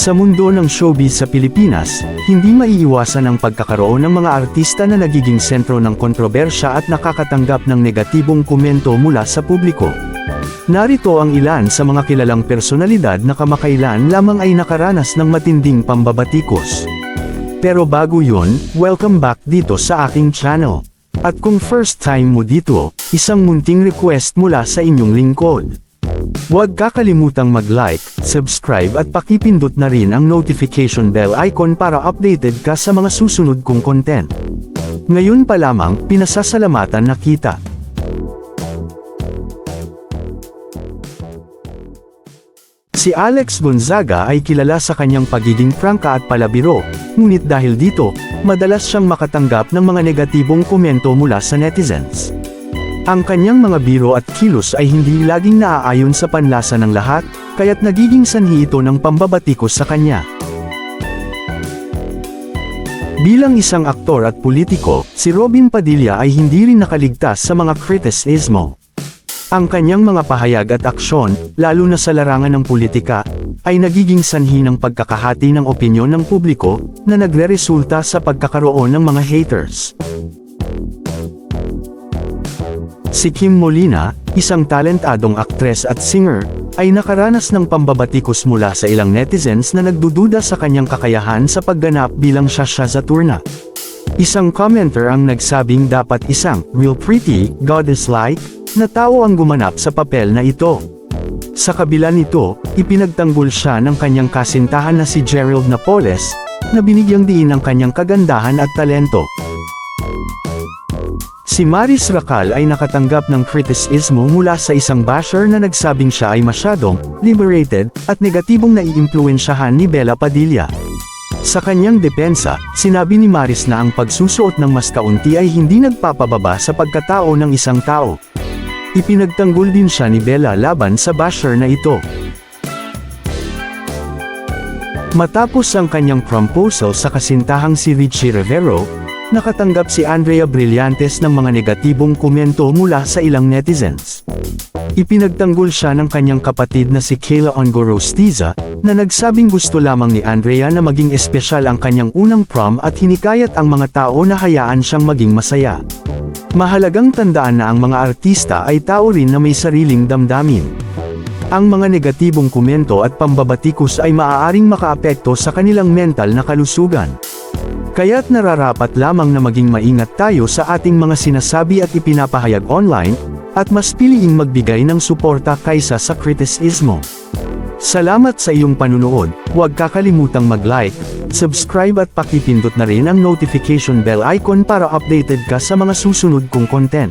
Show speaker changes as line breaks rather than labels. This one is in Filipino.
Sa mundo ng showbiz sa Pilipinas, hindi maiiwasan ang pagkakaroon ng mga artista na nagiging sentro ng kontrobersya at nakakatanggap ng negatibong komento mula sa publiko. Narito ang ilan sa mga kilalang personalidad na kamakailan lamang ay nakaranas ng matinding pambabatikos. Pero bago yun, welcome back dito sa aking channel. At kung first time mo dito, isang munting request mula sa inyong lingkod. Huwag kakalimutang mag-like, subscribe at pakipindot na rin ang notification bell icon para updated ka sa mga susunod kong content. Ngayon pa lamang, pinasasalamatan na kita. Si Alex Gonzaga ay kilala sa kanyang pagiging prangka at palabiro, ngunit dahil dito, madalas siyang makatanggap ng mga negatibong komento mula sa netizens. Ang kanyang mga biro at kilos ay hindi laging naaayon sa panlasa ng lahat, kaya't nagiging sanhi ito ng pambabatikos sa kanya. Bilang isang aktor at politiko, si Robin Padilla ay hindi rin nakaligtas sa mga kritisismo. Ang kanyang mga pahayag at aksyon, lalo na sa larangan ng politika, ay nagiging sanhi ng pagkakahati ng opinyon ng publiko na nagre-resulta sa pagkakaroon ng mga haters. Si Kim Molina, isang talentadong aktres at singer, ay nakaranas ng pambabatikos mula sa ilang netizens na nagdududa sa kanyang kakayahan sa pagganap bilang Shasha Zaturna. Isang commenter ang nagsabing dapat isang real pretty, goddess-like, na tao ang gumanap sa papel na ito. Sa kabila nito, ipinagtanggol siya ng kanyang kasintahan na si Gerald Napoles, na binigyang diin ang kanyang kagandahan at talento. Si Maris Racal ay nakatanggap ng kritisismo mula sa isang basher na nagsabing siya ay masyadong liberated at negatibong naiimpluwensyahan ni Bella Padilla. Sa kanyang depensa, sinabi ni Maris na ang pagsusuot ng mas kaunti ay hindi nagpapababa sa pagkatao ng isang tao. Ipinagtanggol din siya ni Bella laban sa basher na ito. Matapos ang kanyang proposal sa kasintahang si Richie Rivero, nakatanggap si Andrea Brillantes ng mga negatibong komento mula sa ilang netizens. Ipinagtanggol siya ng kanyang kapatid na si Kayla Ongorostiza, na nagsabing gusto lamang ni Andrea na maging espesyal ang kanyang unang prom at hinikayat ang mga tao na hayaan siyang maging masaya. Mahalagang tandaan na ang mga artista ay tao rin na may sariling damdamin. Ang mga negatibong komento at pambabatikos ay maaaring makaapekto sa kanilang mental na kalusugan. Kaya't nararapat lamang na maging maingat tayo sa ating mga sinasabi at ipinapahayag online, at mas piliing magbigay ng suporta kaysa sa kritisismo. Salamat sa iyong panunood, huwag kakalimutang mag-like, subscribe at pakipindot na rin ang notification bell icon para updated ka sa mga susunod kong content.